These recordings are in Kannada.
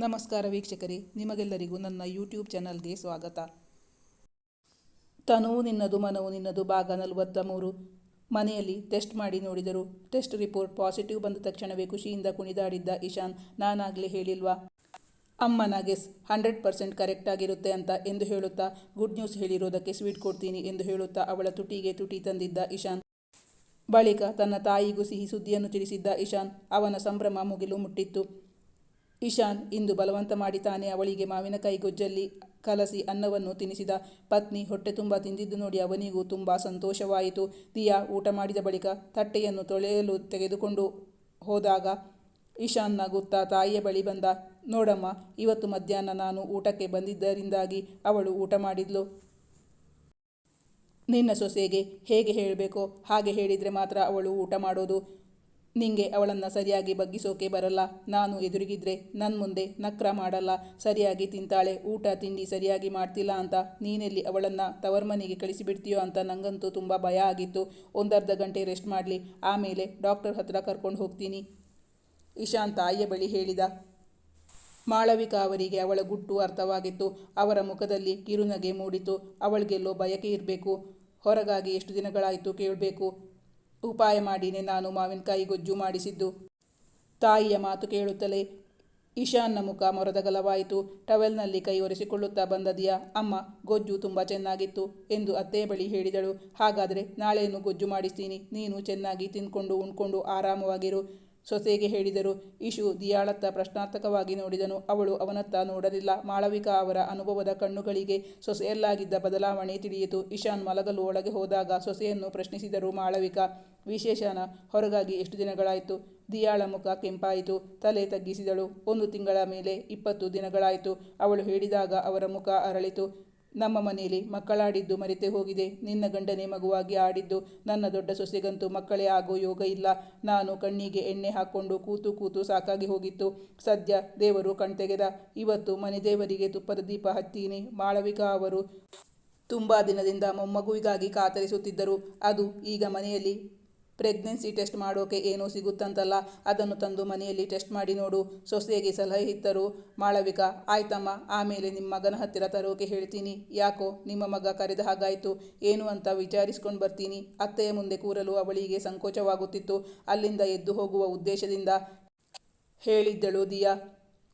ನಮಸ್ಕಾರ ವೀಕ್ಷಕರೇ, ನಿಮಗೆಲ್ಲರಿಗೂ ನನ್ನ ಯೂಟ್ಯೂಬ್ ಚಾನಲ್ಗೆ ಸ್ವಾಗತ. ತನುವು ನಿನ್ನದು, ಮನವು ನಿನ್ನದು, ಭಾಗ ನಲವತ್ತ ಮೂರು ಮನೆಯಲ್ಲಿ ಟೆಸ್ಟ್ ಮಾಡಿ ನೋಡಿದರು. ಟೆಸ್ಟ್ ರಿಪೋರ್ಟ್ ಪಾಸಿಟಿವ್ ಬಂದ ತಕ್ಷಣವೇ ಖುಷಿಯಿಂದ ಕುಣಿದಾಡಿದ್ದ ಇಶಾನ್, ನಾನಾಗಲೇ ಹೇಳಿಲ್ವಾ? ಅಮ್ಮನ ಗೆಸ್ ಹಂಡ್ರೆಡ್ ಪರ್ಸೆಂಟ್ ಕರೆಕ್ಟ್ ಆಗಿರುತ್ತೆ ಅಂತ ಎಂದು ಹೇಳುತ್ತಾ ಗುಡ್ ನ್ಯೂಸ್ ಹೇಳಿರೋದಕ್ಕೆ ಸ್ವೀಟ್ ಕೊಡ್ತೀನಿ ಎಂದು ಹೇಳುತ್ತಾ ಅವಳ ತುಟಿಗೆ ತುಟಿ ತಂದಿದ್ದ ಇಶಾನ್. ಬಳಿಕ ತನ್ನ ತಾಯಿಗೂ ಸಿಹಿ ಸುದ್ದಿಯನ್ನು ತಿಳಿಸಿದ್ದ ಇಶಾನ್, ಅವನ ಸಂಭ್ರಮ ಮುಗಿಲು ಮುಟ್ಟಿತ್ತು. ಇಶಾನ್ ಇಂದು ಬಲವಂತ ಮಾಡಿ ತಾನೇ ಅವಳಿಗೆ ಮಾವಿನಕಾಯಿ ಗೊಜ್ಜಲ್ಲಿ ಕಲಸಿ ಅನ್ನವನ್ನು ತಿನ್ನಿಸಿದ ಪತ್ನಿ ಹೊಟ್ಟೆ ತುಂಬ ತಿಂದಿದ್ದು ನೋಡಿ ಅವನಿಗೂ ತುಂಬ ಸಂತೋಷವಾಯಿತು. ದಿಯಾ ಊಟ ಮಾಡಿದ ಬಳಿಕ ತಟ್ಟೆಯನ್ನು ತೊಳೆಯಲು ತೆಗೆದುಕೊಂಡು ಹೋದಾಗ ಇಶಾನ್ ನಗುತ್ತಾ ತಾಯಿಯ ಬಳಿ ಬಂದ, ನೋಡಮ್ಮ, ಇವತ್ತು ಮಧ್ಯಾಹ್ನ ನಾನು ಊಟಕ್ಕೆ ಬಂದಿದ್ದರಿಂದಾಗಿ ಅವಳು ಊಟ ಮಾಡಿದ್ಲು. ನಿನ್ನ ಸೊಸೆಗೆ ಹೇಗೆ ಹೇಳಬೇಕೋ? ಹಾಗೆ ಹೇಳಿದರೆ ಮಾತ್ರ ಅವಳು ಊಟ ಮಾಡೋದು ನಿಂಗೆ ಅವಳನ್ನು ಸರಿಯಾಗಿ ಬಗ್ಗಿಸೋಕೆ ಬರಲ್ಲ. ನಾನು ಎದುರಿಗಿದ್ರೆ ನನ್ನ ಮುಂದೆ ನಕ್ರ ಮಾಡಲ್ಲ. ಸರಿಯಾಗಿ ತಿಂತಾಳೆ, ಊಟ ತಿಂಡಿ ಸರಿಯಾಗಿ ಮಾಡ್ತಿಲ್ಲ ಅಂತ. ನೀನೆಲ್ಲಿ ಅವಳನ್ನು ತವರ್ಮನಿಗೆ ಕಳಿಸಿಬಿಡ್ತೀಯೋ ಅಂತ ನನಗಂತೂ ತುಂಬ ಭಯ ಆಗಿತ್ತು. ಒಂದರ್ಧ ಗಂಟೆ ರೆಸ್ಟ್ ಮಾಡಲಿ. ಆಮೇಲೆ ಡಾಕ್ಟರ್ ಹತ್ರ ಕರ್ಕೊಂಡು ಹೋಗ್ತೀನಿ. ಇಶಾನ್ ತಾಯಿಯ ಬಳಿ ಹೇಳಿದ. ಮಾಳವಿಕಾ ಅವರಿಗೆ ಅವಳ ಗುಟ್ಟು ಅರ್ಥವಾಗಿತ್ತು. ಅವರ ಮುಖದಲ್ಲಿ ಕಿರುನಗೆ ಮೂಡಿತು. ಅವಳಿಗೆಲ್ಲೋ ಬಯಕೆ ಇರಬೇಕು. ಹೊರಗಾಗಿ ಎಷ್ಟು ದಿನಗಳಾಯಿತು ಕೇಳಬೇಕು. ಉಪಾಯ ಮಾಡಿನೇ ನಾನು ಮಾವಿನಕಾಯಿ ಗೊಜ್ಜು ಮಾಡಿಸಿದ್ದು. ತಾಯಿಯ ಮಾತು ಕೇಳುತ್ತಲೇ ಇಶಾನ್ನ ಮುಖ ಮೊರದಗಲವಾಯಿತು. ಟವೆಲ್ನಲ್ಲಿ ಕೈ ಒರೆಸಿಕೊಳ್ಳುತ್ತಾ ಬಂದದಿಯ, ಅಮ್ಮ, ಗೊಜ್ಜು ತುಂಬ ಚೆನ್ನಾಗಿತ್ತು ಎಂದು ಅತ್ತೆ ಬಳಿ ಹೇಳಿದಳು. ಹಾಗಾದರೆ ನಾಳೆಯನ್ನು ಗೊಜ್ಜು ಮಾಡಿಸ್ತೀನಿ, ನೀನು ಚೆನ್ನಾಗಿ ತಿಂದ್ಕೊಂಡು ಉಣ್ಕೊಂಡು ಆರಾಮವಾಗಿರು. ಸೊಸೆಗೆ ಹೇಳಿದರು ಇಶು ದಿಯಾಳತ್ತ ಪ್ರಶ್ನಾರ್ಥಕವಾಗಿ ನೋಡಿದನು, ಅವಳು ಅವನತ್ತ ನೋಡಲಿಲ್ಲ. ಮಾಳವಿಕಾ ಅವರ ಅನುಭವದ ಕಣ್ಣುಗಳಿಗೆ ಸೊಸೆಯಲ್ಲಾಗಿದ್ದ ಬದಲಾವಣೆ ತಿಳಿಯಿತು. ಇಶಾನ್ ಮಲಗಲು ಒಳಗೆ ಹೋದಾಗ ಸೊಸೆಯನ್ನು ಪ್ರಶ್ನಿಸಿದರು ಮಾಳವಿಕಾ, ವಿಶೇಷನ ಹೊರಗಾಗಿ ಎಷ್ಟು ದಿನಗಳಾಯಿತು ದಿಯಾಳ ಮುಖ ಕೆಂಪಾಯಿತು, ತಲೆ ತಗ್ಗಿಸಿದಳು. ಒಂದು ತಿಂಗಳ ಮೇಲೆ ಇಪ್ಪತ್ತು ದಿನಗಳಾಯಿತು. ಅವಳು ಹೇಳಿದಾಗ ಅವರ ಮುಖ ಅರಳಿತು. ನಮ್ಮ ಮನೆಯಲ್ಲಿ ಮಕ್ಕಳಾಡಿದ್ದು ಮರೆತೇ ಹೋಗಿದೆ. ನಿನ್ನ ಗಂಡನೇ ಮಗುವಾಗಿ ಆಡಿದ್ದು, ನನ್ನ ದೊಡ್ಡ ಸೊಸೆಗಂತೂ ಮಕ್ಕಳೇ ಆಗೋ ಯೋಗ ಇಲ್ಲ. ನಾನು ಕಣ್ಣಿಗೆ ಎಣ್ಣೆ ಹಾಕ್ಕೊಂಡು ಕೂತು ಕೂತು ಸಾಕಾಗಿ ಹೋಗಿತ್ತು. ಸದ್ಯ ದೇವರು ಕಣ್ತೆಗೆದ ಇವತ್ತು ಮನೆ ದೇವರಿಗೆ ತುಪ್ಪದ ದೀಪ ಹತ್ತೀನಿ ಮಾಳವಿಕಾ ಅವರು ತುಂಬ ದಿನದಿಂದ ಮೊಮ್ಮಗುವಿಗಾಗಿ ಕಾತರಿಸುತ್ತಿದ್ದರು. ಅದು ಈಗ ಮನೆಯಲ್ಲಿ ಪ್ರೆಗ್ನೆನ್ಸಿ ಟೆಸ್ಟ್ ಮಾಡೋಕೆ ಏನೋ ಸಿಗುತ್ತಂತಲ್ಲ, ಅದನ್ನು ತಂದು ಮನೆಯಲ್ಲಿ ಟೆಸ್ಟ್ ಮಾಡಿ ನೋಡು. ಸೊಸೆಗೆ ಸಲಹೆ ಇತ್ತರು. ಮಾಳವಿಕಾ, ಆಯ್ತಮ್ಮ, ಆಮೇಲೆ ನಿಮ್ಮ ಮಗನ ಹತ್ತಿರ ತರೋಕೆ ಹೇಳ್ತೀನಿ. ಯಾಕೋ, ನಿಮ್ಮ ಮಗ ಕರೆದ ಹಾಗಾಯಿತು. ಏನು ಅಂತ ವಿಚಾರಿಸ್ಕೊಂಡು ಬರ್ತೀನಿ. ಅತ್ತೆಯ ಮುಂದೆ ಕೂರಲು ಅವಳಿಗೆ ಸಂಕೋಚವಾಗುತ್ತಿತ್ತು. ಅಲ್ಲಿಂದ ಎದ್ದು ಹೋಗುವ ಉದ್ದೇಶದಿಂದ ಹೇಳಿದ್ದಳು ದಿಯಾ.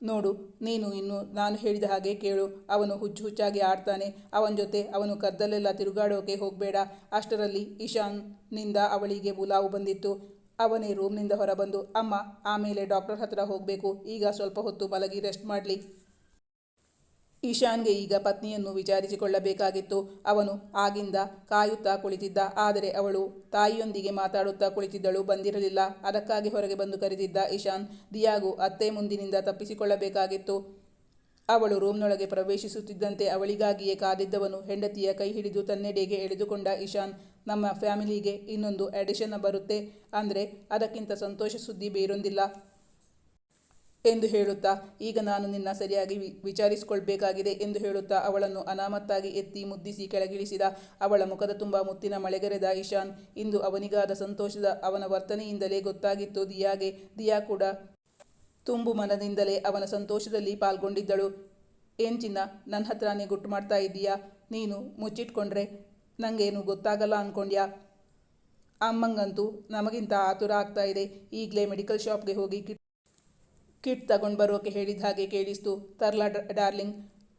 ನೋಡು, ನೀನು ಇನ್ನು ನಾನು ಹೇಳಿದ ಹಾಗೆ ಕೇಳು. ಅವನು ಹುಚ್ಚು ಹುಚ್ಚಾಗಿ ಆಡ್ತಾನೆ. ಅವನ ಜೊತೆ ಅವನು ಕದ್ದಲೆಲ್ಲ ತಿರುಗಾಡೋಕೆ ಹೋಗಬೇಡ. ಅಷ್ಟರಲ್ಲಿ ಇಶಾನ್ನಿಂದ ಅವಳಿಗೆ ಬುಲಾವು ಬಂದಿತ್ತು. ಅವನೇ ರೂಮ್ನಿಂದ ಹೊರಬಂದು, ಅಮ್ಮ ಆಮೇಲೆ ಡಾಕ್ಟರ್ ಹತ್ರ ಹೋಗಬೇಕು. ಈಗ ಸ್ವಲ್ಪ ಹೊತ್ತು ಮಲಗಿ ರೆಸ್ಟ್ ಮಾಡಲಿ. ಈಶಾನ್ಗೆ ಈಗ ಪತ್ನಿಯನ್ನು ವಿಚಾರಿಸಿಕೊಳ್ಳಬೇಕಾಗಿತ್ತು. ಅವನು ಆಗಿಂದ ಕಾಯುತ್ತಾ ಕುಳಿತಿದ್ದ. ಆದರೆ ಅವಳು ತಾಯಿಯೊಂದಿಗೆ ಮಾತಾಡುತ್ತಾ ಕುಳಿತಿದ್ದಳು. ಬಂದಿರಲಿಲ್ಲ. ಅದಕ್ಕಾಗಿ ಹೊರಗೆ ಬಂದು ಕರೆದಿದ್ದ ಇಶಾನ್ ದಿಯಾಗು, ಅತ್ತೆ ಮುಂದಿನಿಂದ ತಪ್ಪಿಸಿಕೊಳ್ಳಬೇಕಾಗಿತ್ತು. ಅವಳು ರೂಮ್ನೊಳಗೆ ಪ್ರವೇಶಿಸುತ್ತಿದ್ದಂತೆ ಅವಳಿಗಾಗಿಯೇ ಕಾದಿದ್ದವನು ಹೆಂಡತಿಯ ಕೈ ಹಿಡಿದು ತನ್ನೆಡೆಗೆ ಎಳೆದುಕೊಂಡ ಇಶಾನ್ ನಮ್ಮ ಫ್ಯಾಮಿಲಿಗೆ ಇನ್ನೊಂದು ಅಡಿಷನ್ ಬರುತ್ತೆ. ಅಂದರೆ ಅದಕ್ಕಿಂತ ಸಂತೋಷ ಸುದ್ದಿ ಬೇರೊಂದಿಲ್ಲ. ಎಂದು ಹೇಳುತ್ತಾ, ಈಗ ನಾನು ನಿನ್ನ ಸರಿಯಾಗಿ ವಿಚಾರಿಸಿಕೊಳ್ಬೇಕಾಗಿದೆ ಎಂದು ಹೇಳುತ್ತಾ, ಅವಳನ್ನು ಅನಾಮತ್ತಾಗಿ ಎತ್ತಿ ಮುದ್ದಿಸಿ ಕೆಳಗಿಳಿಸಿದ ಅವಳ ಮುಖದ ತುಂಬ ಮುತ್ತಿನ ಮಳೆಗರೆದ ಇಶಾನ್ ಇಂದು ಅವನಿಗಾದ ಸಂತೋಷದ ಅವನ ವರ್ತನೆಯಿಂದಲೇ ಗೊತ್ತಾಗಿತ್ತು, ದಿಯಾಗೆ, ದಿಯಾ ಕೂಡ ತುಂಬು ಮನದಿಂದಲೇ ಅವನ ಸಂತೋಷದಲ್ಲಿ ಪಾಲ್ಗೊಂಡಿದ್ದಳು. ಏನ್ ಚಿನ್ನ ನನ್ನ ಹತ್ರನೇ ಗುಟ್ಟು ಮಾಡ್ತಾ ಇದ್ದೀಯಾ? ನೀನು ಮುಚ್ಚಿಟ್ಕೊಂಡ್ರೆ ನನಗೇನು ಗೊತ್ತಾಗಲ್ಲ ಅಂದ್ಕೊಂಡ್ಯಾ ಅಮ್ಮಂಗಂತೂ ನಮಗಿಂತ ಆತುರ ಆಗ್ತಾ ಇದೆ. ಈಗಲೇ ಮೆಡಿಕಲ್ ಶಾಪ್ಗೆ ಹೋಗಿ ಕಿಟ್ ತಗೊಂಡು ಬರೋಕೆ ಹೇಳಿದ ಹಾಗೆ ಕೇಳಿಸ್ತು. ತರ್ಲಾ ಡಾರ್ಲಿಂಗ್,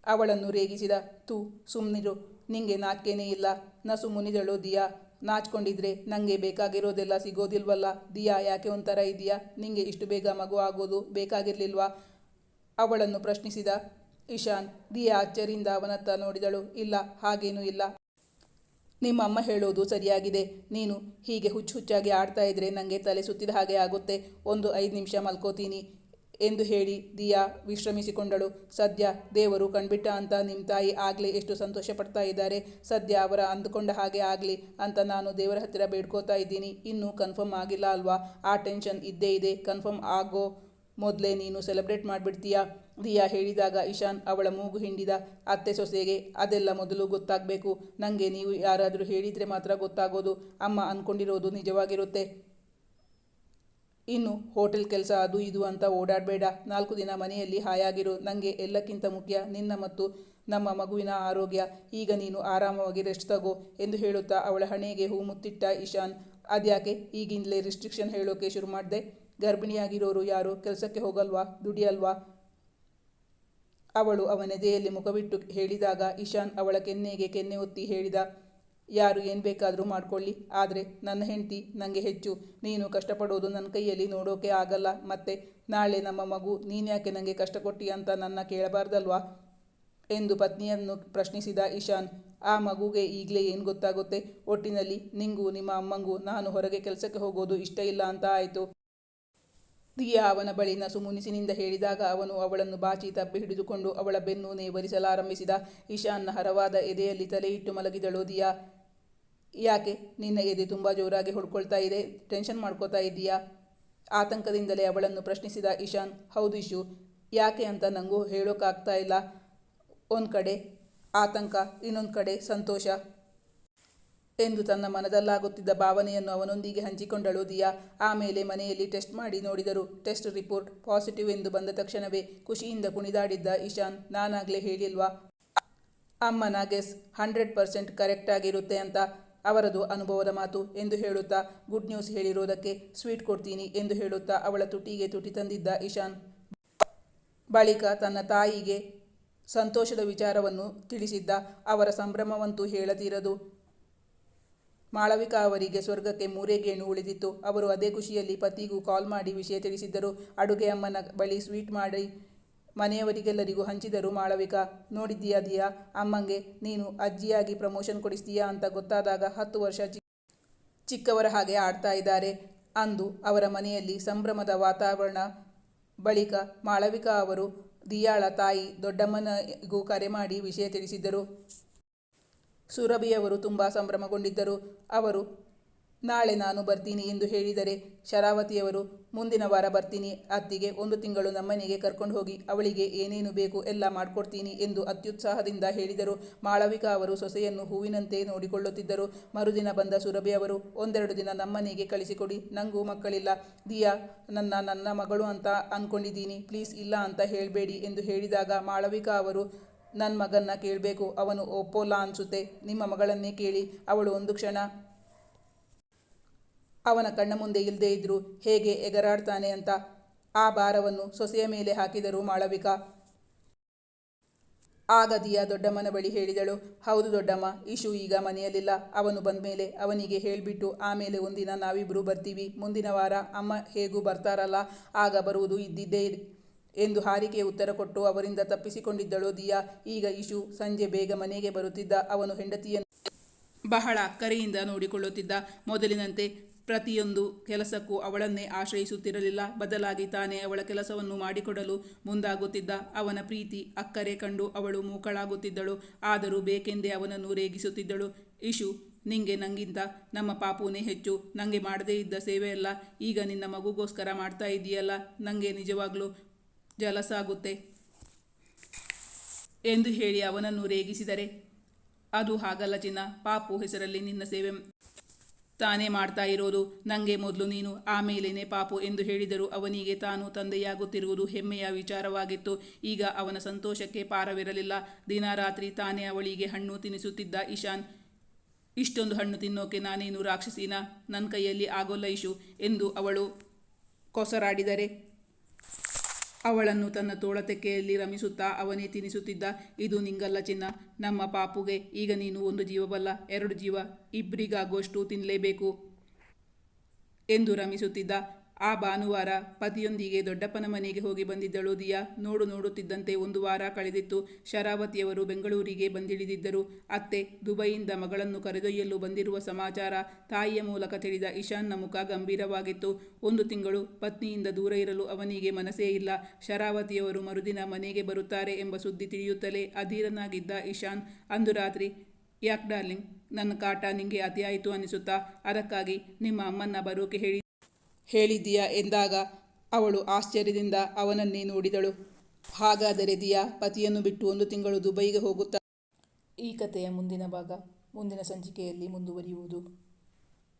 ಅವಳನ್ನು ರೇಗಿಸಿದ. ತೂ ಸುಮ್ಮನಿರು ನಿಂಗೆ ನಾಚಿಕೆನೇ ಇಲ್ಲ. ನಸು ಮುನಿದಳು ದಿಯಾ. ನಾಚ್ಕೊಂಡಿದ್ರೆ ನನಗೆ ಬೇಕಾಗಿರೋದೆಲ್ಲ ಸಿಗೋದಿಲ್ವಲ್ಲ? ದಿಯಾ, ಯಾಕೆ ಒಂಥರ ಇದೆಯಾ ನಿಂಗೆ ಇಷ್ಟು ಬೇಗ ಮಗು ಆಗೋದು ಬೇಕಾಗಿರಲಿಲ್ವಾ? ಅವಳನ್ನು ಪ್ರಶ್ನಿಸಿದ. ಇಶಾನ್, ದಿಯಾ ಅಚ್ಚರಿಂದ ಅವನತ್ತ ನೋಡಿದಳು. ಇಲ್ಲ, ಹಾಗೇನೂ ಇಲ್ಲ. ನಿಮ್ಮ ಅಮ್ಮ ಹೇಳೋದು ಸರಿಯಾಗಿದೆ. ನೀನು ಹೀಗೆ ಹುಚ್ಚು ಹುಚ್ಚಾಗಿ ಆಡ್ತಾ ಇದ್ರೆ ನನಗೆ ತಲೆ ಸುತ್ತಿದ ಹಾಗೆ ಆಗುತ್ತೆ. ಒಂದು ಐದು ನಿಮಿಷ ಮಲ್ಕೋತೀನಿ. ಎಂದು ಹೇಳಿ ದಿಯಾ ವಿಶ್ರಮಿಸಿಕೊಂಡಳು. ಸದ್ಯ ದೇವರು ಕಣ್ಬಿಟ್ಟ ಅಂತ ನಿಮ್ಮ ತಾಯಿ ಆಗಲಿ ಎಷ್ಟು ಸಂತೋಷ ಪಡ್ತಾ ಇದ್ದಾರೆ. ಸದ್ಯ ಅವರ ಅಂದುಕೊಂಡ ಹಾಗೆ ಆಗಲಿ ಅಂತ ನಾನು ದೇವರ ಹತ್ತಿರ ಬೇಡ್ಕೋತಾ ಇದ್ದೀನಿ. ಇನ್ನೂ ಕನ್ಫರ್ಮ್ ಆಗಿಲ್ಲ ಅಲ್ವಾ? ಆ ಟೆನ್ಷನ್ ಇದ್ದೇ ಇದೆ. ಕನ್ಫರ್ಮ್ ಆಗೋ ಮೊದಲೇ ನೀನು ಸೆಲೆಬ್ರೇಟ್ ಮಾಡಿಬಿಡ್ತೀಯಾ? ದಿಯಾ ಹೇಳಿದಾಗ ಇಶಾನ್ ಅವಳ ಮೂಗು ಹಿಂಡಿದ. ಅತ್ತೆ ಸೊಸೆಗೆ ಅದೆಲ್ಲ ಮೊದಲು ಗೊತ್ತಾಗಬೇಕು. ನನಗೆ ನೀವು ಯಾರಾದರೂ ಹೇಳಿದರೆ ಮಾತ್ರ ಗೊತ್ತಾಗೋದು. ಅಮ್ಮ ಅಂದ್ಕೊಂಡಿರೋದು ನಿಜವಾಗಿರುತ್ತೆ. ಇನ್ನು ಹೋಟೆಲ್ ಕೆಲಸ ಅದು ಇದು ಅಂತ ಓಡಾಡಬೇಡ. ನಾಲ್ಕು ದಿನ ಮನೆಯಲ್ಲಿ ಹಾಯಾಗಿರು. ನನಗೆ ಎಲ್ಲಕ್ಕಿಂತ ಮುಖ್ಯ ನಿನ್ನ ಮತ್ತು ನಮ್ಮ ಮಗುವಿನ ಆರೋಗ್ಯ. ಈಗ ನೀನು ಆರಾಮವಾಗಿ ರೆಸ್ಟ್ ತಗೋ ಎಂದು ಹೇಳುತ್ತಾ ಅವಳ ಹಣೆಗೆ ಹೂ ಮುತ್ತಿಟ್ಟ ಇಶಾನ್. ಅದ್ಯಾಕೆ? ಈಗಿಂದಲೇ ರಿಸ್ಟ್ರಿಕ್ಷನ್ ಹೇಳೋಕೆ ಶುರು ಮಾಡಿದೆ. ಗರ್ಭಿಣಿಯಾಗಿರೋರು ಯಾರು? ಕೆಲಸಕ್ಕೆ ಹೋಗಲ್ವಾ? ದುಡಿಯಲ್ವಾ? ಅವಳು ಅವನೆದೆಯಲ್ಲಿ ಮುಖವಿಟ್ಟು ಹೇಳಿದಾಗ ಇಶಾನ್ ಅವಳ ಕೆನ್ನೆಗೆ ಕೆನ್ನೆ ಒತ್ತಿ ಹೇಳಿದ ಯಾರು ಏನು ಬೇಕಾದರೂ ಮಾಡ್ಕೊಳ್ಳಿ. ಆದರೆ ನನ್ನ ಹೆಂಡತಿ ನನಗೆ ಹೆಚ್ಚು. ನೀನು ಕಷ್ಟಪಡೋದು ನನ್ನ ಕೈಯಲ್ಲಿ ನೋಡೋಕೆ ಆಗಲ್ಲ. ಮತ್ತೆ ನಾಳೆ ನಮ್ಮ ಮಗು ನೀನ್ಯಾಕೆ ನನಗೆ ಕಷ್ಟ ಕೊಟ್ಟಿ ಅಂತ ನನ್ನ ಕೇಳಬಾರ್ದಲ್ವಾ? ಎಂದು ಪತ್ನಿಯನ್ನು ಪ್ರಶ್ನಿಸಿದ ಇಶಾನ್, ಆ ಮಗುಗೆ ಈಗಲೇ ಏನು ಗೊತ್ತಾಗುತ್ತೆ? ಒಟ್ಟಿನಲ್ಲಿ, ನಿಂಗೂ, ನಿಮ್ಮ ಅಮ್ಮಂಗೂ, ನಾನು ಹೊರಗೆ ಕೆಲಸಕ್ಕೆ ಹೋಗೋದು ಇಷ್ಟ ಇಲ್ಲ ಅಂತ ಆಯಿತು. ದಿಯಾ ಅವನ ಬಳಿ ನಸುಮುನಿಸಿನಿಂದ ಹೇಳಿದಾಗ ಅವನು ಅವಳನ್ನು ಬಾಚಿ ತಪ್ಪಿ ಹಿಡಿದುಕೊಂಡು ಅವಳ ಬೆನ್ನು ನೇವರಿಸಲಾರಂಭಿಸಿದ. ಇಶಾನ್ನ ಹರವಾದ ಎದೆಯಲ್ಲಿ ತಲೆಯಿಟ್ಟು ಮಲಗಿದಳು ದಿಯಾ. ಯಾಕೆ? ನಿನ್ನ ಎದೆ ತುಂಬ ಜೋರಾಗಿ ಹೊಡ್ಕೊಳ್ತಾ ಇದೆ. ಟೆನ್ಷನ್ ಮಾಡ್ಕೋತಾ ಇದ್ದೀಯಾ? ಆತಂಕದಿಂದಲೇ ಅವಳನ್ನು ಪ್ರಶ್ನಿಸಿದ ಇಶಾನ್, ಹೌದು ಇಶು, ಯಾಕೆ ಅಂತ ನನಗೂ ಹೇಳೋಕ್ಕಾಗ್ತಾ ಇಲ್ಲ. ಒಂದು ಕಡೆ ಆತಂಕ, ಇನ್ನೊಂದು ಕಡೆ ಸಂತೋಷ. ಎಂದು ತನ್ನ ಮನದಲ್ಲಾಗುತ್ತಿದ್ದ ಭಾವನೆಯನ್ನು ಅವನೊಂದಿಗೆ ಹಂಚಿಕೊಂಡಳು ದಿಯಾ. ಆಮೇಲೆ ಮನೆಯಲ್ಲಿ ಟೆಸ್ಟ್ ಮಾಡಿ ನೋಡಿದರು. ಟೆಸ್ಟ್ ರಿಪೋರ್ಟ್ ಪಾಸಿಟಿವ್ ಎಂದು ಬಂದ ತಕ್ಷಣವೇ ಖುಷಿಯಿಂದ ಕುಣಿದಾಡಿದ್ದ ಇಶಾನ್, ನಾನಾಗಲೇ ಹೇಳಿಲ್ವಾ? ಅಮ್ಮನ ಗೆಸ್ ಹಂಡ್ರೆಡ್ ಪರ್ಸೆಂಟ್ ಕರೆಕ್ಟ್ ಆಗಿರುತ್ತೆ ಅಂತ ಅವರದು ಅನುಭವದ ಮಾತು ಎಂದು ಹೇಳುತ್ತಾ ಗುಡ್ ನ್ಯೂಸ್ ಹೇಳಿರೋದಕ್ಕೆ ಸ್ವೀಟ್ ಕೊಡ್ತೀನಿ ಎಂದು ಹೇಳುತ್ತಾ ಅವಳ ತುಟಿಗೆ ತುಟಿ ತಂದಿದ್ದ ಇಶಾನ್ ಬಳಿಕ ತನ್ನ ತಾಯಿಗೆ ಸಂತೋಷದ ವಿಚಾರವನ್ನು ತಿಳಿಸಿದ್ದ ಅವರ ಸಂಭ್ರಮವಂತೂ ಹೇಳದಿರದು ಮಾಳವಿಕಾ ಅವರಿಗೆ ಸ್ವರ್ಗಕ್ಕೆ ಮೂರೇ ಗೇಣು ಉಳಿದಿತ್ತು. ಅವರು ಅದೇ ಖುಷಿಯಲ್ಲಿ ಪತಿಗೂ ಕಾಲ್ ಮಾಡಿ ವಿಷಯ ತಿಳಿಸಿದ್ದರು. ಅಡುಗೆ ಅಮ್ಮನ ಬಳಿ ಸ್ವೀಟ್ ಮಾಡಿ ಮನೆಯವರಿಗೆಲ್ಲರಿಗೂ ಹಂಚಿದರು ಮಾಳವಿಕಾ. ನೋಡಿದ್ದೀಯಾ ದಿಯಾ? ಅಮ್ಮಂಗೆ, ನೀನು ಅಜ್ಜಿಯಾಗಿ ಪ್ರಮೋಷನ್ ಕೊಡಿಸ್ತೀಯಾ ಅಂತ ಗೊತ್ತಾದಾಗ ಹತ್ತು ವರ್ಷ ಚಿಕ್ಕವರ ಹಾಗೆ ಆಡ್ತಾ ಇದ್ದಾರೆ. ಅಂದು ಅವರ ಮನೆಯಲ್ಲಿ ಸಂಭ್ರಮದ ವಾತಾವರಣ. ಬಳಿಕ ಮಾಳವಿಕಾ ಅವರು ದಿಯಾಳ ತಾಯಿ ದೊಡ್ಡಮ್ಮನಿಗೂ ಕರೆ ಮಾಡಿ ವಿಷಯ ತಿಳಿಸಿದ್ದರು. ಸುರಭಿಯವರು ತುಂಬ ಸಂಭ್ರಮಗೊಂಡಿದ್ದರು. ಅವರು ನಾಳೆ ನಾನು ಬರ್ತೀನಿ ಎಂದು ಹೇಳಿದರೆ ಶರಾವತಿಯವರು, ಮುಂದಿನ ವಾರ ಬರ್ತೀನಿ, ಅತ್ತಿಗೆ ಒಂದು ತಿಂಗಳು ನಮ್ಮನೆಗೆ ಕರ್ಕೊಂಡು ಹೋಗಿ, ಅವಳಿಗೆ ಏನೇನು ಬೇಕು ಎಲ್ಲ ಮಾಡಿಕೊಡ್ತೀನಿ ಎಂದು ಅತ್ಯುತ್ಸಾಹದಿಂದ ಹೇಳಿದರು. ಮಾಳವಿಕಾ ಅವರು ಸೊಸೆಯನ್ನು ಹೂವಿನಂತೆ ನೋಡಿಕೊಳ್ಳುತ್ತಿದ್ದರು. ಮರುದಿನ ಬಂದ ಸುರಭಿ ಅವರು, ಒಂದೆರಡು ದಿನ ನಮ್ಮನೆಗೆ ಕಳಿಸಿಕೊಡಿ, ನಂಗೂ ಮಕ್ಕಳಿಲ್ಲ. ದಿಯಾ, ನನ್ನ ನನ್ನ ಮಗಳು ಅಂತ ಅಂದ್ಕೊಂಡಿದ್ದೀನಿ ಪ್ಲೀಸ್ ಇಲ್ಲ ಅಂತ ಹೇಳಬೇಡಿ ಎಂದು ಹೇಳಿದಾಗ ಮಾಳವಿಕಾ ಅವರು ನನ್ನ ಮಗನ್ನ ಕೇಳಬೇಕು, ಅವನು ಒಪ್ಪೋಲ್ಲ ಅನಿಸುತ್ತೆ. ನಿಮ್ಮ ಮಗಳನ್ನೇ ಕೇಳಿ, ಅವಳು ಒಂದು ಕ್ಷಣ ಅವನ ಕಣ್ಣ ಮುಂದೆ ಇಲ್ಲದೇ ಇದ್ದರೂ ಹೇಗೆ ಎಗರಾಡ್ತಾನೆ ಅಂತ ಆ ಭಾರವನ್ನು ಸೊಸೆಯ ಮೇಲೆ ಹಾಕಿದರು ಮಾಳವಿಕಾ. ಆಗ ದಿಯಾ ದೊಡ್ಡಮ್ಮನ ಬಳಿ ಹೇಳಿದಳು, ಹೌದು ದೊಡ್ಡಮ್ಮ, ಇಶು ಈಗ ಮನೆಯಲ್ಲಿಲ್ಲ. ಅವನು ಬಂದಮೇಲೆ ಅವನಿಗೆ ಹೇಳಿಬಿಟ್ಟು ಆಮೇಲೆ ಒಂದಿನ ನಾವಿಬ್ಬರೂ ಬರ್ತೀವಿ. ಮುಂದಿನ ವಾರ ಅಮ್ಮ ಹೇಗೂ ಬರ್ತಾರಲ್ಲ, ಆಗ ಬರುವುದು ಇದ್ದಿದ್ದೇ ಎಂದು ಹಾರಿಕೆ ಉತ್ತರ ಕೊಟ್ಟು ಅವರಿಂದ ತಪ್ಪಿಸಿಕೊಂಡಿದ್ದಳು ದಿಯಾ. ಈಗ ಇಶು ಸಂಜೆ ಬೇಗ ಮನೆಗೆ ಬರುತ್ತಿದ್ದ ಅವನು ಹೆಂಡತಿಯನ್ನು ಬಹಳ ಅಕ್ಕರೆಯಿಂದ ನೋಡಿಕೊಳ್ಳುತ್ತಿದ್ದ. ಮೊದಲಿನಂತೆ ಪ್ರತಿಯೊಂದು ಕೆಲಸಕ್ಕೂ ಅವಳನ್ನೇ ಆಶ್ರಯಿಸುತ್ತಿರಲಿಲ್ಲ. ಬದಲಾಗಿ ತಾನೇ ಅವಳ ಕೆಲಸವನ್ನು ಮಾಡಿಕೊಡಲು ಮುಂದಾಗುತ್ತಿದ್ದ ಅವನ ಪ್ರೀತಿ ಅಕ್ಕರೆ ಕಂಡು ಅವಳು ಮೂಕಳಾಗುತ್ತಿದ್ದಳು. ಆದರೂ ಬೇಕೆಂದೇ ಅವನನ್ನು ರೇಗಿಸುತ್ತಿದ್ದಳು. ಇಶು, ನಿಂಗೆ ನಂಗಿಂತ ನಮ್ಮ ಪಾಪುನೇ ಹೆಚ್ಚು. ನನಗೆ ಮಾಡದೇ ಇದ್ದ ಸೇವೆಯಲ್ಲ. ಈಗ ನಿನ್ನ ಮಗುಗೋಸ್ಕರ ಮಾಡ್ತಾ ಇದೆಯಲ್ಲ. ನನಗೆ ನಿಜವಾಗ್ಲೂ ಜಲಸಾಗುತ್ತೆ. ಎಂದು ಹೇಳಿ ಅವನನ್ನು ರೇಗಿಸಿದರೆ, ಅದು ಹಾಗಲ್ಲ ಚಿನ್ನ. ಪಾಪು ಹೆಸರಲ್ಲಿ ನಿನ್ನ ಸೇವೆ ತಾನೇ ಮಾಡ್ತಾ ಇರೋದು. ನನಗೆ ಮೊದಲು ನೀನು ಆಮೇಲೇನೆ ಪಾಪು ಎಂದು ಹೇಳಿದರು ಅವನಿಗೆ ತಾನು ತಂದೆಯಾಗುತ್ತಿರುವುದು ಹೆಮ್ಮೆಯ ವಿಚಾರವಾಗಿತ್ತು. ಈಗ ಅವನ ಸಂತೋಷಕ್ಕೆ ಪಾರವಿರಲಿಲ್ಲ. ದಿನ ರಾತ್ರಿ ತಾನೇ ಅವಳಿಗೆ ಹಣ್ಣು ತಿನ್ನಿಸುತ್ತಿದ್ದ ಇಶಾನ್. ಇಷ್ಟೊಂದು ಹಣ್ಣು ತಿನ್ನೋಕೆ ನಾನೇನು ರಾಕ್ಷಸಿನ? ನನ್ನ ಕೈಯಲ್ಲಿ ಆಗೋಲ್ಲ ಇಶು ಎಂದು ಅವಳು ಕೊಸರಾಡಿದರೆ. ಅವಳನ್ನು ತನ್ನ ತೋಳತೆಕೆಯಲ್ಲಿ ರಮಿಸುತ್ತಾ ಅವನೇ ತಿನಿಸುತ್ತಿದ್ದ, ಇದು ನಿಂಗಲ್ಲ ಚಿನ್ನ, ನಮ್ಮ ಪಾಪುಗೆ, ಈಗ ನೀನು ಒಂದು ಜೀವವಲ್ಲ, ಎರಡು ಜೀವ ಇಬ್ಬರಿಗಾಗುವಷ್ಟು ತಿನ್ನಲೇಬೇಕು ಎಂದು ರಮಿಸುತ್ತಿದ್ದ ಆ ಭಾನುವಾರ ಪತಿಯೊಂದಿಗೆ ದೊಡ್ಡಪ್ಪನ ಮನೆಗೆ ಹೋಗಿ ಬಂದಿದ್ದಳು ದಿಯಾ. ನೋಡು ನೋಡುತ್ತಿದ್ದಂತೆ ಒಂದು ವಾರ ಕಳೆದಿತ್ತು. ಶರಾವತಿಯವರು ಬೆಂಗಳೂರಿಗೆ ಬಂದಿಳಿದಿದ್ದರು. ಅತ್ತೆ, ದುಬೈಯಿಂದ ಮಗಳನ್ನು ಕರೆದೊಯ್ಯಲು ಬಂದಿರುವ ಸಮಾಚಾರ ತಾಯಿಯ ಮೂಲಕ ತಿಳಿದ ಇಶಾನ್ನ ಮುಖ ಗಂಭೀರವಾಗಿತ್ತು. ಒಂದು ತಿಂಗಳು ಪತ್ನಿಯಿಂದ ದೂರ ಇರಲು ಅವನಿಗೆ ಮನಸ್ಸೇ ಇಲ್ಲ. ಶರಾವತಿಯವರು ಮರುದಿನ ಮನೆಗೆ ಬರುತ್ತಾರೆ ಎಂಬ ಸುದ್ದಿ ತಿಳಿಯುತ್ತಲೇ ಅಧೀರನಾಗಿದ್ದ ಇಶಾನ್ ಅಂದು ರಾತ್ರಿ, ಯಾಕ್ ಡಾರ್ಲಿಂಗ್? ನನ್ನ ಕಾಟ ನಿಮಗೆ ಅತಿಯಾಯಿತು ಅನಿಸುತ್ತಾ? ಅದಕ್ಕಾಗಿ ನಿಮ್ಮ ಅಮ್ಮನ್ನ ಬರೋಕೆ ಹೇಳಿ ಹೇಳಿದ್ದೀಯಾ ಎಂದಾಗ ಅವಳು ಆಶ್ಚರ್ಯದಿಂದ ಅವನನ್ನೇ ನೋಡಿದಳು. ಹಾಗಾದರೆ ದಿಯಾ ಪತಿಯನ್ನು ಬಿಟ್ಟು ಒಂದು ತಿಂಗಳು ದುಬೈಗೆ ಹೋಗುತ್ತಾ? ಈ ಕಥೆಯ ಮುಂದಿನ ಭಾಗ ಮುಂದಿನ ಸಂಚಿಕೆಯಲ್ಲಿ ಮುಂದುವರಿಯುವುದು.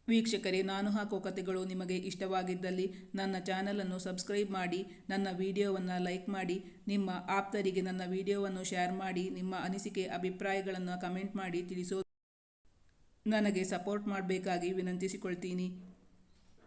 ವೀಕ್ಷಕರೇ ನಾನು ಹಾಕೋ ಕಥೆಗಳು ನಿಮಗೆ ಇಷ್ಟವಾಗಿದ್ದಲ್ಲಿ ನನ್ನ ಚಾನಲನ್ನು ಸಬ್ಸ್ಕ್ರೈಬ್ ಮಾಡಿ ನನ್ನ ವಿಡಿಯೋವನ್ನು ಲೈಕ್ ಮಾಡಿ ನಿಮ್ಮ ಆಪ್ತರಿಗೆ ನನ್ನ ವಿಡಿಯೋವನ್ನು ಶೇರ್ ಮಾಡಿ ನಿಮ್ಮ ಅನಿಸಿಕೆ ಅಭಿಪ್ರಾಯಗಳನ್ನು ಕಮೆಂಟ್ ಮಾಡಿ ತಿಳಿಸೋ ನನಗೆ ಸಪೋರ್ಟ್ ಮಾಡಬೇಕಾಗಿ ವಿನಂತಿಸಿಕೊಳ್ತೀನಿ.